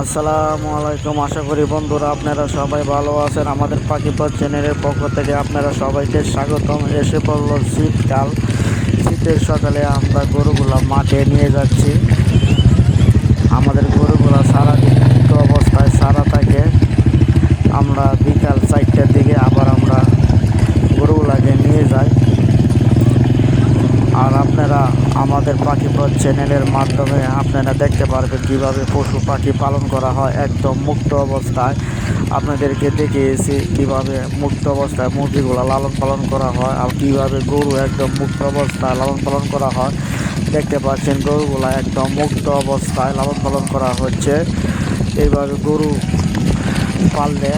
আসসালামু আলাইকুম। আশা করি বন্ধুরা আপনারা সবাই ভালো আছেন। আমাদের পাখিপথ চ্যানেলের পক্ষ থেকে আপনারা সবাইকে স্বাগতম। এসে পড়ল শীতকাল। শীতের সকালে আমরা গরুগুলা মাঠে নিয়ে যাচ্ছি। আমাদের গরুগুলা সারাদিন মুক্ত অবস্থায় সারা থাকে। আমরা বিকাল চারটার দিকে আবার আমরা গরুগুলাকে নিয়ে যাই। আর আপনারা আমাদের পাখিপথ চ্যানেলের মাধ্যমে আপনারা দেখতে পারবেন কীভাবে পশু পাখি পালন করা হয়। একদম মুক্ত অবস্থায় আপনাদেরকে দেখিয়েছি কীভাবে মুক্ত অবস্থায় মুরগিগুলো লালন পালন করা হয় আর কীভাবে গরু একদম মুক্ত অবস্থায় লালন পালন করা হয়। দেখতে পাচ্ছেন গরুগুলো একদম মুক্ত অবস্থায় লালন পালন করা হচ্ছে। এইভাবে গরু পাললে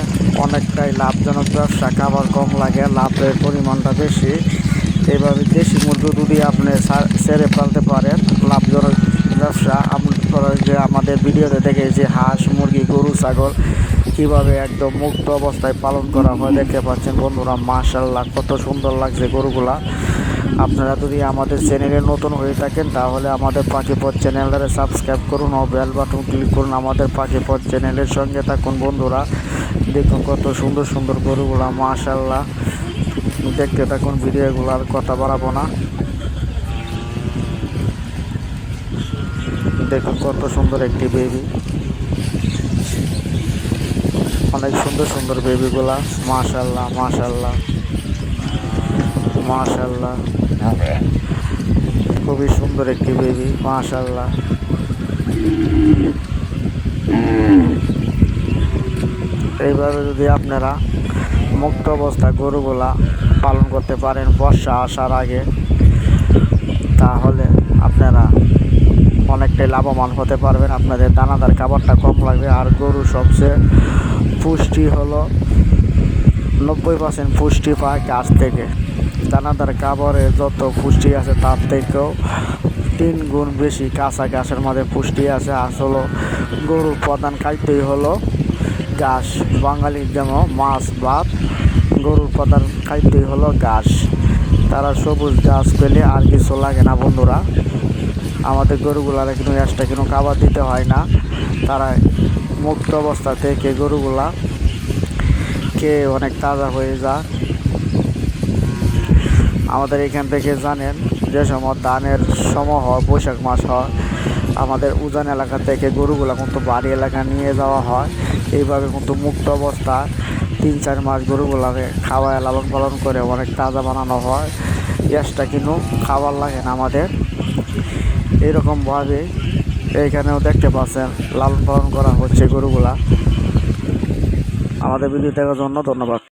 অনেকটাই লাভজনক ব্যবসা। খাবার কম লাগে, লাভের পরিমাণটা বেশি। এইভাবে দেশি মুরগি যদি আপনি সেরে ফেলতে পারেন, লাভজনক ব্যবসা। আপনারা যে আমাদের ভিডিওতে দেখেছি, হাঁস, মুরগি, গরু, ছাগল কীভাবে একদম মুক্ত অবস্থায় পালন করা হয় দেখতে পাচ্ছেন বন্ধুরা মাশাল্লাহ কত সুন্দর লাগছে গরুগুলা। আপনারা যদি আমাদের চ্যানেলে নতুন হয়ে থাকেন, তাহলে আমাদের পাখিপথ চ্যানেলটারে সাবস্ক্রাইব করুন ও বেল বাটন ক্লিক করুন আমাদের পাখিপথ চ্যানেলের সঙ্গে থাকুন বন্ধুরা। দেখুন কত সুন্দর সুন্দর গরুগুলা মাশাল্লাহ দেখতে থাকুন, ভিডিওগুলো আর কথা বাড়াবো না। দেখুন কত সুন্দর একটি বেবি অনেক সুন্দর সুন্দর বেবিগুলা মাশাল্লাহ মাশাল্লাহ মাশাল্লাহ খুবই সুন্দর একটি বেবি মাশাল্লাহ এইভাবে যদি আপনারা মুক্ত অবস্থায় গরুগুলা পালন করতে পারেন। বর্ষা আসার আগে। তাহলে আপনারা অনেকটাই লাভবান হতে পারবেন। আপনাদের দানাদার খাবারটা কম লাগবে। আর গরু সবচেয়ে পুষ্টি হলো নব্বই পার্সেন্ট পুষ্টি পায় গাছ থেকে। দানাদার খাবারে যত পুষ্টি আছে তার থেকেও তিন গুণ বেশি কাঁচা ঘাসের মধ্যে পুষ্টি আছে। আসলে গরুর প্রধান খাদ্যই হলো ঘাস, বাঙালির যেমন মাছ, ভাত, গরুর প্রধান খাদ্যই হলো ঘাস। তারা সবুজ ঘাস পেলে আর কিছু লাগে না বন্ধুরা। আমাদের গরুগুলারা কিন্তু এক্সট্রা কোনো খাবার দিতে হয় না। তারা মুক্ত অবস্থা থেকে গরুগুলা কে অনেক তাজা হয়ে যায়। আমাদের এখান থেকে জানেন যে সময় ধানের সময় হয়, বৈশাখ মাস হয়। আমাদের উজান এলাকা থেকে গরুগুলা কিন্তু বাড়ি এলাকা নিয়ে যাওয়া হয়। এইভাবে কিন্তু মুক্ত অবস্থা। তিন, চার মাস গরুগুলাকে খাওয়ায়, লালন পালন করে অনেক তাজা বানানো হয়। গ্যাসটা কিন্তু খাবার লাগে না আমাদের। এরকমভাবে এইখানেও দেখতে পাচ্ছেন, লালন পালন করা হচ্ছে গরুগুলা। আমাদের ভিডিও দেখার জন্য ধন্যবাদ।